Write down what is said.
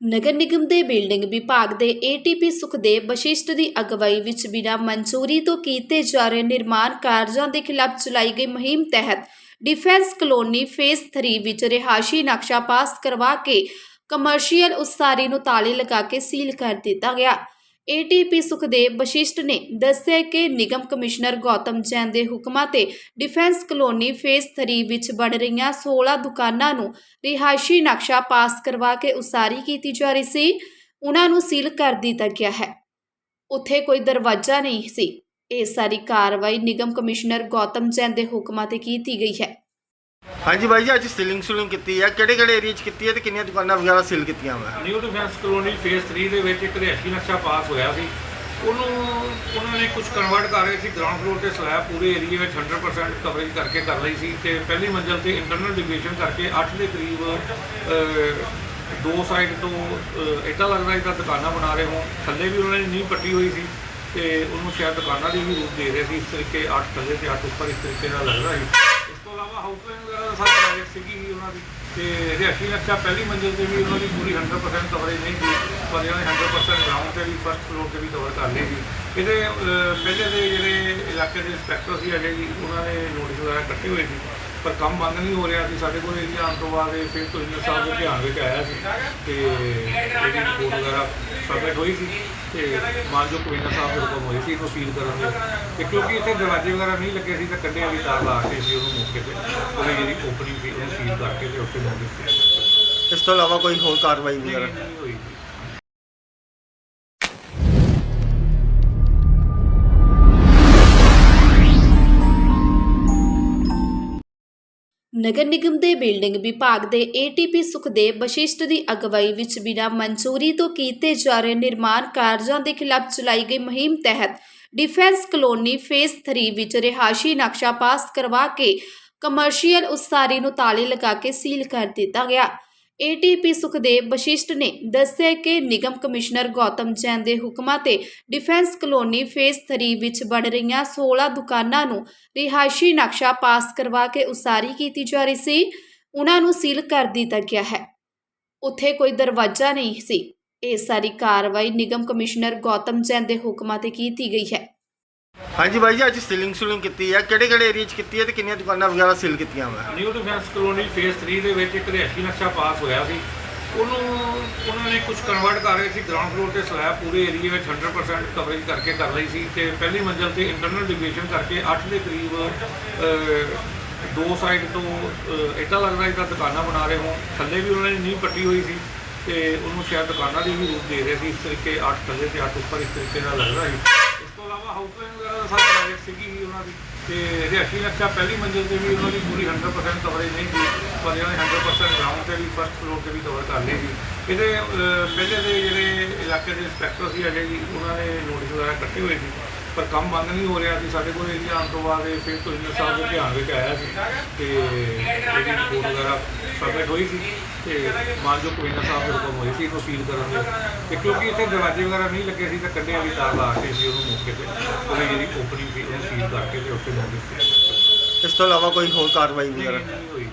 ਨਗਰ ਨਿਗਮ ਦੇ ਬਿਲਡਿੰਗ ਵਿਭਾਗ ਦੇ ਏਟੀਪੀ ਸੁਖਦੇਵ ਬਸ਼ਿਸ਼ਟ ਦੀ ਅਗਵਾਈ ਵਿੱਚ ਬਿਨਾਂ ਮਨਜ਼ੂਰੀ ਤੋਂ ਕੀਤੇ ਜਾ ਰਹੇ ਨਿਰਮਾਣ ਕਾਰਜਾਂ ਦੇ ਖਿਲਾਫ ਚਲਾਈ ਗਈ ਮੁਹਿੰਮ ਤਹਿਤ ਡਿਫੈਂਸ ਕਲੋਨੀ ਫੇਸ 3 ਵਿੱਚ ਰਿਹਾਸ਼ੀ ਨਕਸ਼ਾ ਪਾਸ ਕਰਵਾ ਕੇ ਕਮਰਸ਼ੀਅਲ ਉਸਾਰੀ ਨੂੰ ਤਾਲੇ ਲਗਾ ਕੇ ਸੀਲ ਕਰ ਦਿੱਤਾ ਗਿਆ। ਏਟੀਪੀ ਸੁਖਦੇਵ ਬਸ਼ਿਸ਼ਟ ਨੇ ਦੱਸਿਆ ਕਿ ਨਿਗਮ ਕਮਿਸ਼ਨਰ ਗੌਤਮ ਜੈਨ ਦੇ ਹੁਕਮਾਂ ਤੇ ਡਿਫੈਂਸ ਕਲੋਨੀ ਫੇਸ 3 ਵਿੱਚ ਬਣ ਰਹੀਆਂ 16 ਦੁਕਾਨਾਂ ਨੂੰ ਰਿਹਾਇਸ਼ੀ ਨਕਸ਼ਾ ਪਾਸ ਕਰਵਾ ਕੇ ਉਸਾਰੀ ਕੀਤੀ ਜਾ ਰਹੀ ਸੀ। ਉਹਨਾਂ ਨੂੰ ਸੀਲ ਕਰ ਦਿੱਤਾ ਗਿਆ ਹੈ। ਉੱਥੇ ਕੋਈ ਦਰਵਾਜ਼ਾ ਨਹੀਂ ਸੀ। ਇਹ ਸਾਰੀ ਕਾਰਵਾਈ ਨਿਗਮ ਕਮਿਸ਼ਨਰ ਗੌਤਮ ਜੈਨ ਦੇ ਹੁਕਮਾਂ ਤੇ ਕੀਤੀ ਗਈ ਹੈ। ਹਾਂਜੀ ਬਾਈ ਜੀ ਅੱਜ ਸੀਲਿੰਗ ਸੂਲਿੰਗ ਕੀਤੀ ਹੈ ਕਿਹੜੇ ਕਿਹੜੇ ਏਰੀਆ 'ਚ ਕੀਤੀ ਹੈ ਤੇ ਕਿੰਨੀਆਂ ਦੁਕਾਨਾਂ ਵਗੈਰਾ ਸੀਲ ਕੀਤੀਆਂ ਵਾ? ਨਿਊ ਡਿਫੈਂਸ ਕਲੋਨੀ ਫੇਸ 3 ਦੇ ਵਿੱਚ ਇੱਕ ਰਿਹਾਇਸ਼ੀ ਨਕਸ਼ਾ ਪਾਸ ਹੋਇਆ ਸੀ। ਉਹਨੂੰ ਉਹਨਾਂ ਨੇ ਕੁਝ ਕਨਵਰਟ ਕਰ ਰਹੇ ਸੀ ਗਰਾਊਂਡ ਫਲੋਰ ਤੇ ਸਲੈਬ ਪੂਰੇ ਏਰੀਆ ਵਿੱਚ 100% ਕਵਰੇਜ ਕਰਕੇ ਕਰ ਲਈ ਸੀ ਤੇ ਪਹਿਲੀ ਮੰਜ਼ਲ ਤੇ ਇੰਟਰਨਲ ਡਿਵੀਜ਼ਨ ਕਰਕੇ 8 ਦੇ ਕਰੀਬ ਦੋ ਸਾਈਡ ਤੋਂ ਅਹ, ਇੱਦਾਂ ਲੱਗਦਾ ਜਿੱਦਾਂ ਦੁਕਾਨਾਂ ਬਣਾ ਰਹੇ ਹੋ ਥੱਲੇ ਵੀ ਉਹਨਾਂ ਨੇ ਨੀਂਹ ਪੱਟੀ ਹੋਈ ਸੀ ਤੇ ਉਹਨੂੰ ਸ਼ਾਇਦ ਦੁਕਾਨਾਂ ਦੀ ਵੀ ਰੂਪ ਦੇ ਰਹੇ ਸੀ। ਇਸ ਤਰੀਕੇ 8 ਥੱਲੇ ਤੇ 8 ਉੱਪਰ ਇਸ ਤਰੀਕੇ ਨਾਲ ਲੱਗਦਾ ਸੀ। ਇਲਾਵਾ ਹਾਊਸ ਵਗੈਰਾ ਦਾ ਸਾਰਾ ਪ੍ਰੋਜੈਕਟ ਸੀਗੀ ਉਹਨਾਂ ਦੀ। ਤੇ ਰਿਹਾਇਸ਼ੀ ਨਕਸ਼ਾ ਪਹਿਲੀ ਮੰਜ਼ਿਲ ਤੇ ਵੀ ਉਹਨਾਂ ਦੀ ਪੂਰੀ 100% ਕਵਰੇਜ ਨਹੀਂ ਸੀ। ਪਰ ਇਹਨਾਂ ਨੇ 100% ਗਰਾਊਂਡ ਤੇ ਵੀ ਫਸਟ ਫਲੋਰ ਤੇ ਵੀ ਕਵਰ ਕਰ ਲਈ ਸੀ। ਇਹਦੇ ਅਹ, ਪਹਿਲੇ ਦੇ ਜਿਹੜੇ ਇਲਾਕੇ ਦੇ ਇੰਸਪੈਕਟਰ ਸੀ ਅਜੇ ਜੀ ਉਹਨਾਂ ਨੇ ਨੋਟਿਸ ਵਗੈਰਾ ਕੱਟੇ ਹੋਏ ਸੀ। ਪਰ ਕੰਮ ਬੰਦ ਨਹੀਂ ਹੋ ਰਿਹਾ ਸੀ ਸਾਡੇ ਕੋਲ ਏਰੀਆ ਆਉਣ ਤੋਂ ਬਾਅਦ ਇਹ ਫਿਰ ਕਮਿਸ਼ਨਰ ਸਾਹਿਬ ਦੇ ਧਿਆਨ ਵਿੱਚ ਆਇਆ ਸੀ ਤੇ ਇਹਦੀ ਰਿਪੋਰਟ ਵਗੈਰਾ ਸਬਮਿਟ ਹੋਈ ਸੀ ਤੇ ਮਾਨਯੋਗ ਕਮਿਸ਼ਨਰ ਸਾਹਿਬ ਦੇ ਹੁਕਮ ਹੋਏ ਸੀ ਇਹਨੂੰ ਸੀਲ ਕਰਨ ਦੇ ਤੇ ਕਿਉਂਕਿ ਇੱਥੇ ਦਰਵਾਜ਼ੇ ਵਗੈਰਾ ਨਹੀਂ ਲੱਗੇ ਸੀ ਤਾਂ ਕੱਢੇ ਵਾਲੀ ਤਾਰ ਲਾ ਕੇ ਸੀ ਉਹਨੂੰ ਮੌਕੇ ਤੇ ਉਹਦੀ ਜਿਹੜੀ ਓਪਨਿੰਗ ਸੀ ਉਹਨੂੰ ਸੀਲ ਕਰਕੇ ਤੇ ਉੱਥੇ ਨੋਟਿਸ ਸੀ ਇਸ ਤੋਂ ਇਲਾਵਾ ਕੋਈ ਹੋਰ ਕਾਰਵਾਈ ਵਗੈਰਾ? ਨਹੀਂ ਹੋਈ। ਨਗਰ ਨਿਗਮ ਦੇ ਬਿਲਡਿੰਗ ਵਿਭਾਗ ਦੇ ਏਟੀਪੀ ਸੁਖਦੇਵ ਬਸ਼ਿਸ਼ਟ ਦੀ ਅਗਵਾਈ ਵਿੱਚ ਬਿਨਾਂ ਮਨਜ਼ੂਰੀ ਤੋਂ ਕੀਤੇ ਜਾ ਰਹੇ ਨਿਰਮਾਣ ਕਾਰਜਾਂ ਦੇ ਖਿਲਾਫ ਚਲਾਈ ਗਈ ਮੁਹਿੰਮ ਤਹਿਤ ਡਿਫੈਂਸ ਕਲੋਨੀ ਫੇਸ 3 ਵਿੱਚ ਰਿਹਾਸ਼ੀ ਨਕਸ਼ਾ ਪਾਸ ਕਰਵਾ ਕੇ ਕਮਰਸ਼ੀਅਲ ਉਸਾਰੀ ਨੂੰ ਤਾਲੇ ਲਗਾ ਕੇ ਸੀਲ ਕਰ ਦਿੱਤਾ ਗਿਆ। ਏਟੀਪੀ ਸੁਖਦੇਵ ਬਸ਼ਿਸ਼ਟ ਨੇ ਦੱਸਿਆ ਕਿ ਨਿਗਮ ਕਮਿਸ਼ਨਰ ਗੌਤਮ ਜੈਨ ਦੇ ਹੁਕਮਾਂ ਤੇ ਡਿਫੈਂਸ ਕਲੋਨੀ ਫੇਸ 3 ਵਿੱਚ ਬਣ ਰਹੀਆਂ 16 ਦੁਕਾਨਾਂ ਨੂੰ ਰਿਹਾਇਸ਼ੀ ਨਕਸ਼ਾ ਪਾਸ ਕਰਵਾ ਕੇ ਉਸਾਰੀ ਕੀਤੀ ਜਾ ਰਹੀ ਸੀ। ਉਹਨਾਂ ਨੂੰ ਸੀਲ ਕਰ ਦਿੱਤਾ ਗਿਆ ਹੈ। ਉੱਥੇ ਕੋਈ ਦਰਵਾਜ਼ਾ ਨਹੀਂ ਸੀ। ਇਹ ਸਾਰੀ ਕਾਰਵਾਈ ਨਿਗਮ ਕਮਿਸ਼ਨਰ ਗੌਤਮ ਜੈਨ ਦੇ ਹੁਕਮਾਂ ਤੇ ਕੀਤੀ ਗਈ ਹੈ। ਹਾਂਜੀ ਬਾਈ ਜੀ ਅੱਜ ਸੀਲਿੰਗ ਸੂਲਿੰਗ ਕੀਤੀ ਹੈ ਕਿਹੜੇ ਕਿਹੜੇ ਏਰੀਆ 'ਚ ਕੀਤੀ ਹੈ ਤੇ ਕਿੰਨੀਆਂ ਦੁਕਾਨਾਂ ਵਗੈਰਾ ਸੀਲ ਕੀਤੀਆਂ ਵਾ? ਨਿਊ ਡਿਫੈਂਸ ਕਲੋਨੀ ਫੇਸ 3 ਦੇ ਵਿੱਚ ਇੱਕ ਰਿਹਾਇਸ਼ੀ ਨਕਸ਼ਾ ਪਾਸ ਹੋਇਆ ਸੀ। ਉਹਨੂੰ ਉਹਨਾਂ ਨੇ ਕੁਝ ਕਨਵਰਟ ਕਰ ਰਹੇ ਸੀ। ਗਰਾਊਂਡ ਫਲੋਰ ਤੇ ਸਲੈਬ ਪੂਰੇ ਏਰੀਆ ਵਿੱਚ 100% ਕਵਰੇਜ ਕਰਕੇ ਕਰ ਲਈ ਸੀ ਤੇ ਪਹਿਲੀ ਮੰਜ਼ਲ ਤੇ ਇੰਟਰਨਲ ਡਿਵੀਜ਼ਨ ਕਰਕੇ 8 ਦੇ ਕਰੀਬ ਦੋ ਸਾਈਡ ਤੋਂ ਅਹ, ਇੱਦਾਂ ਲੱਗਦਾ ਜਿੱਦਾਂ ਦੁਕਾਨਾਂ ਬਣਾ ਰਹੇ ਹੋ ਥੱਲੇ ਵੀ ਉਹਨਾਂ ਨੇ ਨੀਂਹ ਪੱਟੀ ਹੋਈ ਸੀ ਤੇ ਉਹਨੂੰ ਸ਼ਾਇਦ ਦੁਕਾਨਾਂ ਦੀ ਵੀ ਰੂਪ ਦੇ ਰਹੇ ਸੀ। ਇਸ ਤਰੀਕੇ 8 ਥੱਲੇ ਤੇ 8 ਉੱਪਰ ਇਸ ਤਰੀਕੇ ਨਾਲ ਲੱਗਦਾ ਸੀ। ਇਲਾਵਾ ਹਾਊਸ ਵਗੈਰਾ ਦਾ ਸਾਰਾ ਪ੍ਰੋਜੈਕਟ ਸੀਗੀ ਉਹਨਾਂ ਦੀ। ਤੇ ਰਿਹਾਇਸ਼ੀ ਨਕਸ਼ਾ ਪਹਿਲੀ ਮੰਜ਼ਿਲ ਤੇ ਵੀ ਉਹਨਾਂ ਦੀ ਪੂਰੀ 100% ਕਵਰੇਜ ਨਹੀਂ ਸੀ। ਪਰ ਇਹਨਾਂ ਨੇ 100% ਗਰਾਊਂਡ ਤੇ ਵੀ ਫਸਟ ਫਲੋਰ ਤੇ ਵੀ ਕਵਰ ਕਰ ਲਈ ਸੀ। ਇਹਦੇ ਪਹਿਲੇ ਦੇ ਜਿਹੜੇ ਇਲਾਕੇ ਦੇ ਇੰਸਪੈਕਟਰ ਸੀ ਅਜੇ ਜੀ ਉਹਨਾਂ ਨੇ ਨੋਟਿਸ ਵਗੈਰਾ ਕੱਟੇ ਹੋਏ ਸੀ। ਪਰ ਕੰਮ ਬੰਦ ਨਹੀਂ ਹੋ ਰਿਹਾ ਸੀ। ਸਾਡੇ ਕੋਲ ਏਰੀਆ ਆਉਣ ਤੋਂ ਬਾਅਦ ਫਿਰ ਕਮਿਸ਼ਨਰ ਸਾਹਿਬ ਦੇ ਧਿਆਨ ਵਿੱਚ ਆਇਆ ਸੀ। ਤੇ ਰਿਪੋਰਟ ਵਗੈਰਾ ਸਬਮਿਟ ਹੋਈ ਸੀ ਤੇ ਮਾਨਯੋਗ ਕਮਿਸ਼ਨਰ ਸਾਹਿਬ ਦੇ ਹੁਕਮ ਹੋਏ ਸੀ ਇਹਨੂੰ ਸੀਲ ਕਰਨ ਦੇ ਤੇ ਕਿਉਂਕਿ ਇੱਥੇ ਦਰਵਾਜ਼ੇ ਵਗੈਰਾ ਨਹੀਂ ਲੱਗੇ ਸੀ ਤਾਂ ਕੱਢੇ ਵਾਲੀ ਤਾਰ ਲਾ ਕੇ ਸੀ ਉਹਨੂੰ ਮੌਕੇ ਤੇ ਉਹਦੀ ਜਿਹੜੀ ਓਪਨਿੰਗ ਸੀ ਉਹਨੂੰ ਸੀਲ ਕਰਕੇ ਤੇ ਉੱਥੇ ਨੋਟਿਸ ਸੀ ਇਸ ਤੋਂ ਇਲਾਵਾ ਕੋਈ ਹੋਰ ਕਾਰਵਾਈ ਨਹੀਂ ਵਗੈਰਾ ਨਹੀਂ ਹੋਈ